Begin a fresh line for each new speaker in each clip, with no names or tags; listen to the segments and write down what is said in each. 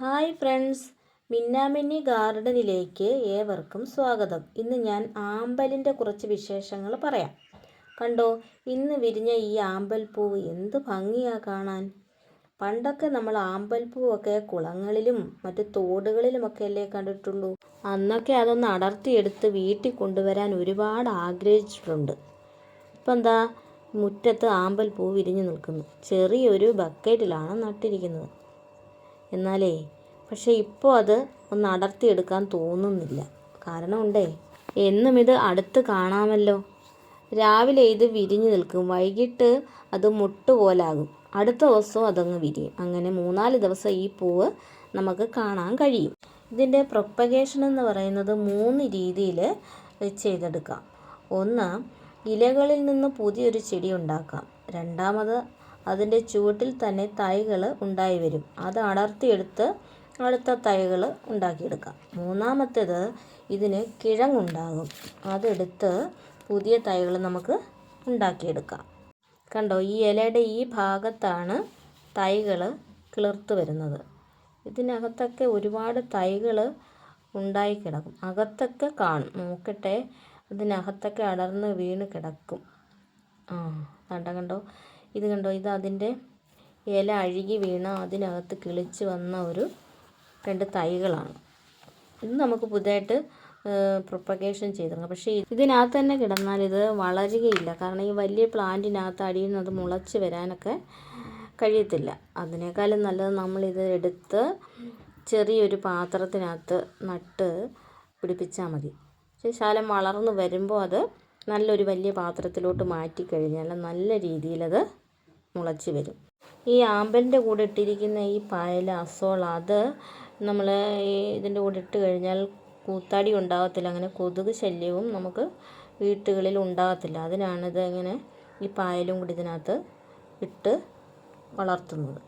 Hi friends. മിന്നാമിന്നി ഗാർഡനിലേക്ക് ഏവർക്കും സ്വാഗതം. ഇന്ന് ഞാൻ ആമ്പലിന്റെ കുറച്ച് വിശേഷങ്ങൾ പറയാം. കണ്ടോ ഇന്ന് വിരിഞ്ഞ ഈ ആമ്പൽ പൂവ് എന്ത് ഭംഗിയാ കാണാൻ. പണ്ടൊക്കെ നമ്മൾ ആമ്പൽ പൂവൊക്കെ കുളങ്ങളിലും മറ്റ് തോടുകളിലുമൊക്കെ അല്ലേ കണ്ടിട്ടുള്ളൂ. അന്നൊക്കെ അതൊന്ന് അടർത്തിയെടുത്ത് വീട്ടിൽ കൊണ്ടുവരാൻ ഒരുപാട് ആഗ്രഹിച്ചിട്ടുണ്ട്. ഇപ്പം എന്താ മുറ്റത്ത് ആമ്പൽ പൂ വിരിഞ്ഞു നിൽക്കുന്നു. ചെറിയൊരു ബക്കറ്റിലാണ് നട്ടിരിക്കുന്നത്. എന്നാലേ പക്ഷേ ഇപ്പോൾ അത് ഒന്ന് അടർത്തിയെടുക്കാൻ തോന്നുന്നില്ല. കാരണമുണ്ടേ എന്നും ഇത് അടുത്ത് കാണാമല്ലോ. രാവിലെ ഇത് വിരിഞ്ഞു നിൽക്കും വൈകിട്ട് അത് മുട്ട് പോലാകും അടുത്ത ദിവസവും അതങ്ങ് വിരിയും. അങ്ങനെ മൂന്നാൽ ദിവസം ഈ പൂവ് നമുക്ക് കാണാൻ കഴിയും. ഇതിന്റെ പ്രൊപ്പഗേഷൻ എന്ന് പറയുന്നത് മൂന്ന് രീതിയിൽ ചെയ്തെടുക്കാം. ഒന്ന് ഇലകളിൽ നിന്ന് പുതിയൊരു ചെടി ഉണ്ടാക്കാം. രണ്ടാമത് അതിന്റെ ചുവട്ടിൽ തന്നെ തൈകൾ ഉണ്ടായി വരും. അത് അടർത്തിയെടുത്ത് അടുത്ത തൈകൾ ഉണ്ടാക്കിയെടുക്കാം. മൂന്നാമത്തേത് ഇതിന് കിഴങ്ങുണ്ടാകും. അതെടുത്ത് പുതിയ തൈകൾ നമുക്ക് ഉണ്ടാക്കിയെടുക്കാം. കണ്ടോ ഈ ഇലയുടെ ഈ ഭാഗത്താണ് തൈകൾ കിളിർത്ത് വരുന്നത്. ഇതിനകത്തൊക്കെ ഒരുപാട് തൈകൾ ഉണ്ടായി കിടക്കും. അകത്തൊക്കെ കാണും. നോക്കട്ടെ അതിനകത്തൊക്കെ അടർന്ന് വീണ് കിടക്കും. ആ കണ്ട കണ്ടോ. ഇത് കണ്ടോ? ഇത് അതിന്റെ ഇല അഴുകി വീണ അതിനകത്ത് കിളിച്ച് വന്ന ഒരു രണ്ട് തൈകളാണ്. ഇത് നമുക്ക് പുതിയതായിട്ട് പ്രൊപ്പഗേഷൻ ചെയ്തിരുന്നു. പക്ഷേ ഇതിനകത്ത് തന്നെ കിടന്നാൽ ഇത് വളരുകയില്ല. കാരണം ഈ വലിയ പ്ലാന്റിനകത്ത് അടിയിൽ അത് മുളച്ച് വരാനൊക്കെ കഴിയത്തില്ല. അതിനേക്കാളും നല്ലത് നമ്മളിത് എടുത്ത് ചെറിയൊരു പാത്രത്തിനകത്ത് നട്ട് പിടിപ്പിച്ചാൽ മതി. പക്ഷേ ശാലം വളർന്നു വരുമ്പോൾ അത് നല്ലൊരു വലിയ പാത്രത്തിലോട്ട് മാറ്റി കഴിഞ്ഞാൽ നല്ല രീതിയിലത് മുളച്ച് വരും. ഈ ആമ്പലിന്റെ കൂടെ ഇട്ടിരിക്കുന്ന ഈ പായൽ അസോൾ അത് നമ്മൾ ഇതിന്റെ കൂടെ ഇട്ട് കഴിഞ്ഞാൽ കൂത്താടി ഉണ്ടാകത്തില്ല. അങ്ങനെ കൊതുക് ശല്യവും നമുക്ക് വീട്ടുകളിൽ ഉണ്ടാകത്തില്ല. അതിനാണിത് ഇങ്ങനെ ഈ പായലും കൂടി ഇതിനകത്ത് ഇട്ട് വളർത്തുന്നത്.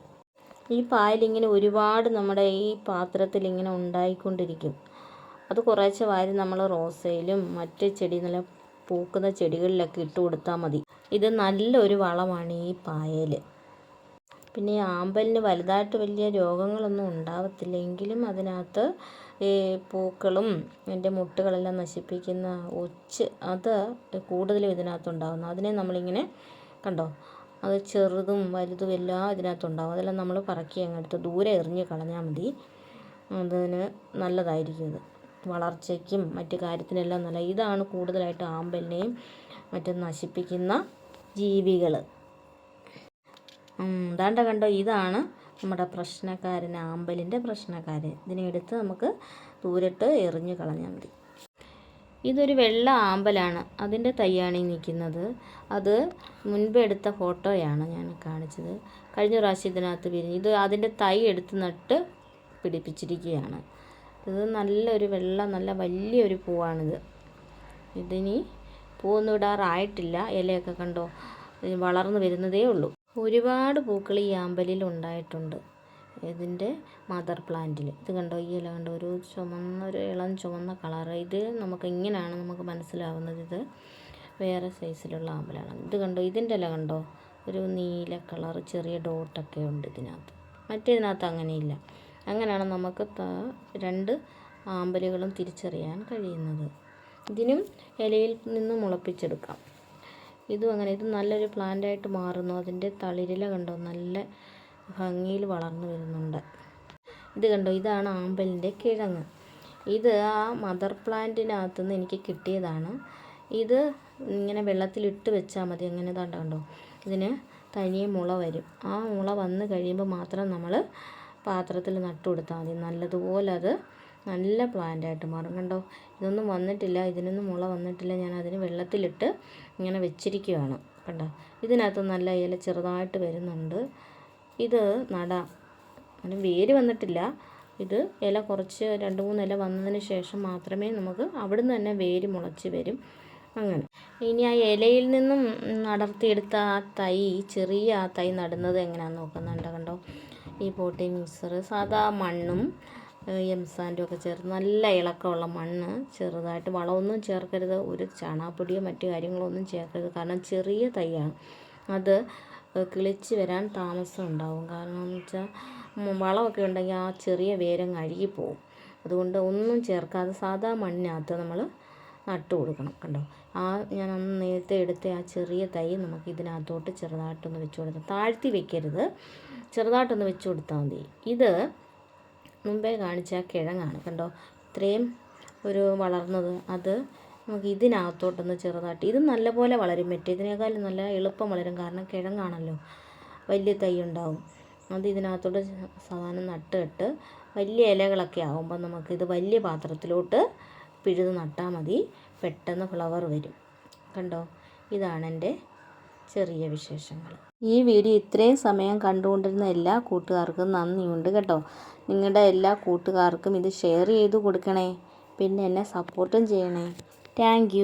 ഈ പായലിങ്ങനെ ഒരുപാട് നമ്മുടെ ഈ പാത്രത്തിൽ ഇങ്ങനെ ഉണ്ടായിക്കൊണ്ടിരിക്കും. അത് കുറേശ്ശെ വാരി നമ്മൾ റോസയിലും മറ്റ് ചെടി നല്ല പൂക്കുന്ന ചെടികളിലൊക്കെ ഇട്ട് കൊടുത്താൽ മതി. ഇത് നല്ലൊരു വളമാണ് ഈ പായൽ പിന്നെ ഈ ആമ്പലിന് വലുതായിട്ട് വലിയ രോഗങ്ങളൊന്നും ഉണ്ടാവത്തില്ലെങ്കിലും അതിനകത്ത് ഈ പൂക്കളും അതിന്റെ മുട്ടുകളെല്ലാം നശിപ്പിക്കുന്ന ഒച്ച് അത് കൂടുതലും ഇതിനകത്തുണ്ടാകുന്നു അതിനെ നമ്മളിങ്ങനെ കണ്ടോ? അത് ചെറുതും വലുതും എല്ലാം ഇതിനകത്തുണ്ടാകും അതെല്ലാം നമ്മൾ പറക്കി അങ്ങെടുത്ത് ദൂരെ എറിഞ്ഞ് കളഞ്ഞാൽ മതി. അതിന് നല്ലതായിരിക്കും ഇത് വളർച്ചയ്ക്കും മറ്റു കാര്യത്തിനെല്ലാം നല്ല ഇതാണ് കൂടുതലായിട്ട് ആമ്പലിനെയും മറ്റും നശിപ്പിക്കുന്ന ജീവികൾ ദാണ്ട കണ്ടോ? ഇതാണ് നമ്മുടെ പ്രശ്നക്കാരൻ ആമ്പലിന്റെ പ്രശ്നക്കാരൻ. ഇതിനെ എടുത്ത് നമുക്ക് ദൂരട്ട് എറിഞ്ഞു കളഞ്ഞാൽ മതി. ഇതൊരു വെള്ള ആമ്പലാണ്. അതിന്റെ തൈയാണ് ഈ നിൽക്കുന്നത്. അത് മുൻപ് എടുത്ത ഫോട്ടോയാണ് ഞാൻ കാണിച്ചത്. കഴിഞ്ഞ പ്രാവശ്യം ഇതിനകത്ത് വിരിഞ്ഞ് ഇത് അതിന്റെ തൈ എടുത്ത് നട്ട് പിടിപ്പിച്ചിരിക്കുകയാണ്. ഇത് നല്ലൊരു വെള്ള നല്ല വലിയൊരു പൂവാണിത്. ഇതിനി പൂവൊന്നും ഇടാറായിട്ടില്ല. ഇലയൊക്കെ കണ്ടോ വളർന്നു വരുന്നതേ ഉള്ളൂ. ഒരുപാട് പൂക്കൾ ഈ ആമ്പലിൽ ഉണ്ടായിട്ടുണ്ട്. ഇതിന്റെ മദർ പ്ലാന്റിൽ. ഇത് കണ്ടോ ഈ ഇല കണ്ടോ ഒരു ചുമന്ന ഒരു ഇളം ചുമന്ന കളറ് ഇത് നമുക്ക് ഇങ്ങനെയാണ് നമുക്ക് മനസ്സിലാവുന്നത്. ഇത് വേറെ സൈസിലുള്ള ആമ്പലാണ്. ഇത് കണ്ടോ ഇതിന്റെ ഇല കണ്ടോ ഒരു നീല കളർ ചെറിയ ഡോട്ടൊക്കെ ഉണ്ട് ഇതിനകത്ത്. മറ്റേതിനകത്ത് അങ്ങനെയില്ല. അങ്ങനെയാണ് നമുക്ക് രണ്ട് ആമ്പലുകളും തിരിച്ചറിയാൻ കഴിയുന്നത്. ഇതിനും ഇലയിൽ നിന്ന് മുളപ്പിച്ചെടുക്കാം. ഇതും അങ്ങനെ ഇത് നല്ലൊരു പ്ലാന്റായിട്ട് മാറുന്നു. അതിന്റെ തളിരില കണ്ടോ? നല്ല ഭംഗിയിൽ വളർന്നു വരുന്നുണ്ട്. ഇത് കണ്ടോ? ഇതാണ് ആമ്പലിന്റെ കിഴങ്ങ്. ഇത് ആ മദർ പ്ലാന്റിനകത്തു നിന്ന് എനിക്ക് കിട്ടിയതാണ്. ഇത് ഇങ്ങനെ വെള്ളത്തിലിട്ട് വെച്ചാൽ മതി. അങ്ങനെ കണ്ടോ? ഇതിന് തനിയെ മുള വരും. ആ മുള വന്നു കഴിയുമ്പോൾ മാത്രം നമ്മൾ പാത്രത്തിൽ നട്ടു കൊടുത്താൽ മതി. നല്ലതുപോലെ അത് നല്ല പ്ലാന്റായിട്ട് മാറും. കണ്ടോ? ഇതൊന്നും വന്നിട്ടില്ല. ഇതിനൊന്നും മുള വന്നിട്ടില്ല. ഞാൻ അതിന് വെള്ളത്തിലിട്ട് ഇങ്ങനെ വെച്ചിരിക്കുകയാണ് കണ്ടോ? ഇതിനകത്ത് നല്ല ഇല ചെറുതായിട്ട് വരുന്നുണ്ട്. ഇത് നടാം. അതിന് വേര് വന്നിട്ടില്ല. ഇത് ഇല കുറച്ച് രണ്ട് മൂന്ന് ഇല വന്നതിന് ശേഷം മാത്രമേ നമുക്ക് അവിടുന്ന് തന്നെ വേര് മുളച്ച് വരും. അങ്ങനെ. ഇനി ആ ഇലയിൽ നിന്നും അടർത്തിയെടുത്ത ആ തൈ ചെറിയ ആ തൈ നടുന്നത് എങ്ങനെയാണെന്ന് നോക്കുന്നുണ്ട് കണ്ടോ? ഈ പോട്ടി മിക്സർ സാധാ മണ്ണും എം സാൻഡും ഒക്കെ ചേർത്ത് നല്ല ഇളക്കമുള്ള മണ്ണ് ചെറുതായിട്ട് വളമൊന്നും ചേർക്കരുത് ഒരു ചാണകപ്പൊടിയോ മറ്റു കാര്യങ്ങളൊന്നും ചേർക്കരുത്. കാരണം ചെറിയ തൈയാണ്. അത് കിളിച്ച് വരാൻ താമസം ഉണ്ടാവും. കാരണം എന്ന് വെച്ചാൽ വളമൊക്കെ ഉണ്ടെങ്കിൽ ആ ചെറിയ വേരങ്ങ് അഴുകിപ്പോവും അതുകൊണ്ട് ഒന്നും ചേർക്കാതെ സാധാ മണ്ണിനകത്ത് നമ്മൾ നട്ടു കൊടുക്കണം കണ്ടോ? ആ ഞാൻ അന്ന് നേരത്തെ എടുത്ത ആ ചെറിയ തൈ നമുക്ക് ഇതിനകത്തോട്ട് ചെറുതായിട്ടൊന്ന് വെച്ച് കൊടുക്കാം താഴ്ത്തി വെക്കരുത്. ചെറുതായിട്ടൊന്ന് വെച്ച് കൊടുത്താൽ മതി. ഇത് മുമ്പേ കാണിച്ച കിഴങ്ങാണ് കണ്ടോ? ഇത്രയും ഒരു വളർന്നത്. അത് നമുക്ക് ഇതിനകത്തോട്ടൊന്ന് ചെറുതായിട്ട് ഇത് നല്ലപോലെ വളരും. മറ്റേതിനേക്കാളും നല്ല എളുപ്പം വളരും. കാരണം കിഴങ്ങാണല്ലോ. വലിയ തൈ ഉണ്ടാവും. അത് ഇതിനകത്തോട്ട് സാധാരണ നട്ടിട്ട് വലിയ ഇലകളൊക്കെ ആകുമ്പോൾ നമുക്കിത് വലിയ പാത്രത്തിലോട്ട് പിഴുത് നട്ടാൽ മതി. പെട്ടെന്ന് ഫ്ലവർ വരും. കണ്ടോ? ഇതാണ് എന്റെ ചെറിയ വിശേഷങ്ങൾ. ഈ വീഡിയോ ഇത്രയും സമയം കണ്ടുകൊണ്ടിരുന്ന എല്ലാ കൂട്ടുകാർക്കും നന്ദിയുണ്ട് കേട്ടോ. നിങ്ങളുടെ എല്ലാ കൂട്ടുകാർക്കും ഇത് ഷെയർ ചെയ്ത് കൊടുക്കണേ. പിന്നെ എന്നെ സപ്പോർട്ടും ചെയ്യണേ. താങ്ക്